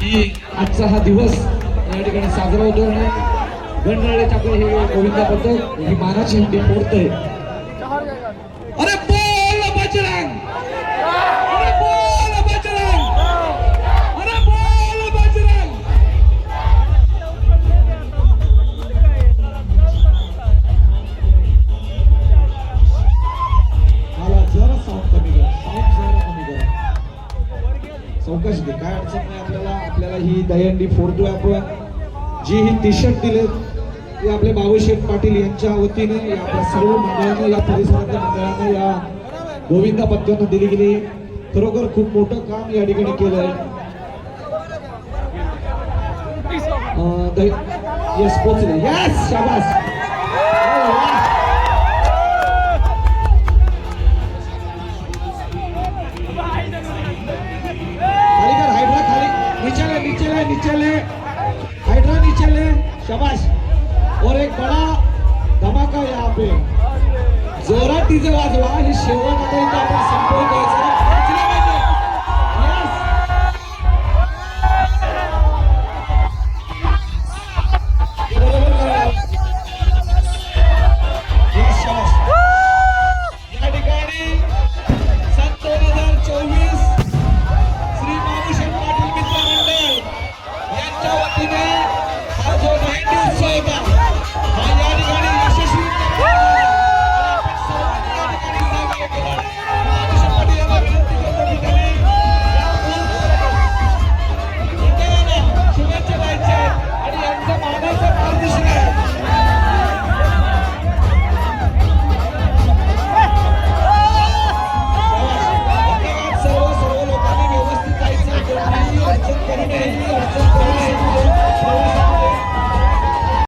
की आजचा हा दिवस या ठिकाणी साजरा होतो आणि गणरायाचे आपलं हे गोविंदा पद्धत ही मानाची हंडी फोडतंय चौकशी दे. काय अडचण नाही आपल्याला. आपल्याला ही दहीहंडी फोडतोय आपण जी ही टी शर्ट दिलेत ते आपले बाबूशेठ पाटील यांच्या वतीने या आपल्या सर्व मंडळानं या परिसरातल्या मंडळानं या गोविंदा पत्त्यांना दिली गेली. खरोखर खूप मोठं काम या ठिकाणी केलंय. अं, येस पोचले येस शाबास. नीचे ले नीचे हाइड्रा नीचे ले शबाश और एक बड़ा धमाका यहाँ पे जोरा टीजे वाजवा ही शेवट